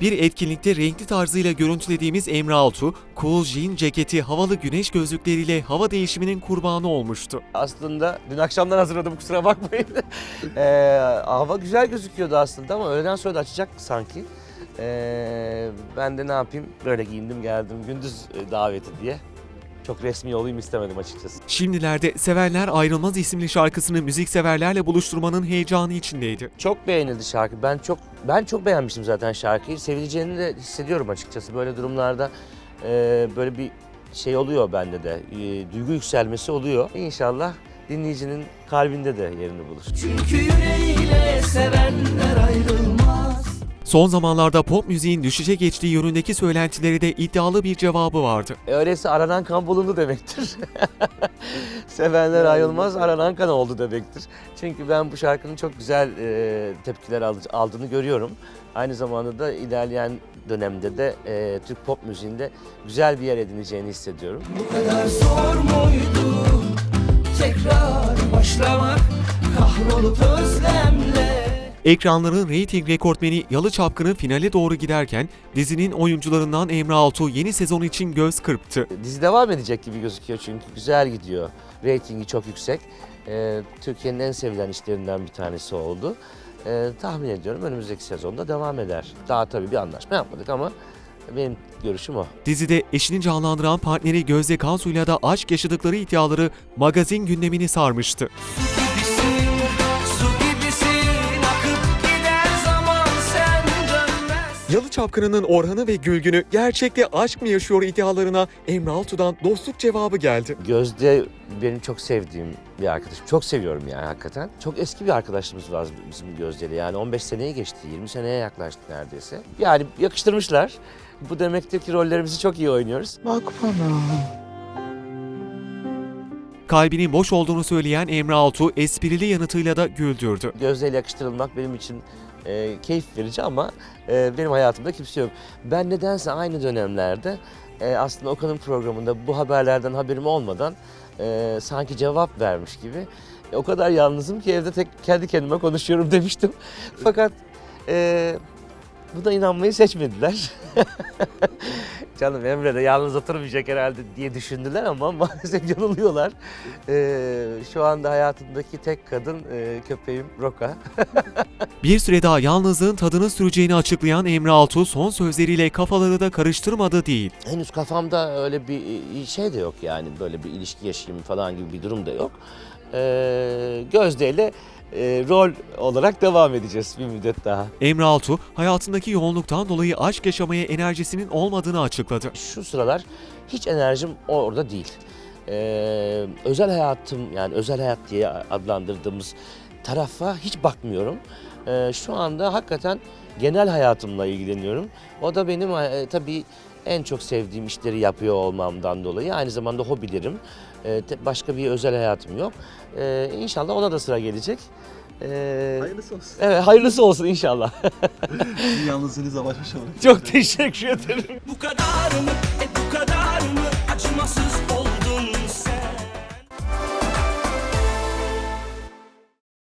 Bir etkinlikte renkli tarzıyla görüntülediğimiz Emre Altuğ, cool jean ceketi, havalı güneş gözlükleriyle hava değişiminin kurbanı olmuştu. Aslında dün akşamdan hazırladım kusura bakmayın. Ee, hava güzel gözüküyordu aslında ama öğleden sonra da açacak sanki. Ee, ben de ne yapayım böyle giyindim geldim gündüz e, daveti diye. Çok resmi olayım istemedim açıkçası. Şimdilerde Sevenler Ayrılmaz isimli şarkısını müzikseverlerle buluşturmanın heyecanı içindeydi. Çok beğenildi şarkı. Ben çok ben çok beğenmiştim zaten şarkıyı. Sevileceğini de hissediyorum açıkçası. Böyle durumlarda e, böyle bir şey oluyor bende de. E, duygu yükselmesi oluyor. İnşallah dinleyicinin kalbinde de yerini bulur. Çünkü yüreğiyle sevenler ayrılmaz Son zamanlarda pop müziğin düşüşe geçtiği yönündeki söylentileri de iddialı bir cevabı vardı. E, öyleyse aranan kan bulundu demektir. Sevenler ayrılmaz, aranan kan oldu demektir. Çünkü ben bu şarkının çok güzel e, tepkiler aldı- aldığını görüyorum. Aynı zamanda da ilerleyen dönemde de e, Türk pop müziğinde güzel bir yer edineceğini hissediyorum. Bu kadar zor muydu Tekrar başlamak Kahrolup özlemle Ekranların reyting rekortmeni Yalı Çapkını finale doğru giderken dizinin oyuncularından Emre Altuğ yeni sezon için göz kırptı. Dizi devam edecek gibi gözüküyor çünkü güzel gidiyor. Reytingi çok yüksek. E, Türkiye'nin en sevilen işlerinden bir tanesi oldu. E, tahmin ediyorum önümüzdeki sezonda devam eder. Daha tabii bir anlaşma yapmadık ama benim görüşüm o. Dizide eşini canlandıran partneri Gözde Kansu'yla da aşk yaşadıkları iddiaları magazin gündemini sarmıştı. Yalı Çapkını'nın Orhan'ı ve Gülgün'ü gerçekte aşk mı yaşıyor iddialarına Emre Altuğ'dan dostluk cevabı geldi. Gözde benim çok sevdiğim bir arkadaşım. Çok seviyorum yani hakikaten. Çok eski bir arkadaşlığımız var bizim Gözde'yle. Yani 15 seneyi geçti, 20 seneye yaklaştı neredeyse. Yani yakıştırmışlar. Bu demektir ki rollerimizi çok iyi oynuyoruz. Kalbinin boş olduğunu söyleyen Emre Altuğ esprili yanıtıyla da güldürdü. Gözde ile yakıştırılmak benim için e, keyif verici ama e, benim hayatımda kimse yok. Ben nedense aynı dönemlerde e, aslında Okan'ın programında bu haberlerden haberim olmadan e, sanki cevap vermiş gibi e, o kadar yalnızım ki evde tek kendi kendime konuşuyorum demiştim. Fakat e, buna inanmayı seçmediler. Canım Emre de yalnız oturmayacak herhalde diye düşündüler ama maalesef yanılıyorlar. E, şu anda hayatımdaki tek kadın e, köpeğim Roka. Bir süre daha yalnızlığın tadını süreceğini açıklayan Emre Altuğ son sözleriyle kafaları da karıştırmadı değil. henüz kafamda öyle bir şey de yok yani böyle bir ilişki yaşayayım falan gibi bir durum da yok. Ee, Gözde ile e, rol olarak devam edeceğiz bir müddet daha. Emre Altuğ hayatındaki yoğunluktan dolayı aşk yaşamaya enerjisinin olmadığını açıkladı. Şu sıralar hiç enerjim orada değil. Ee, özel hayatım yani özel hayat diye adlandırdığımız tarafa hiç bakmıyorum. Ee, şu anda hakikaten genel hayatımla ilgileniyorum. O da benim e, tabii en çok sevdiğim işleri yapıyor olmamdan dolayı. Aynı zamanda hobilerim. Te- başka bir özel hayatım yok. Ee, inşallah ona da sıra gelecek. Ee, Hayırlısı olsun. evet hayırlısı olsun inşallah. Sizin yalnızlığınızla baş başa bırakın. çok teşekkür ederim. Bu kadar mı, e bu kadar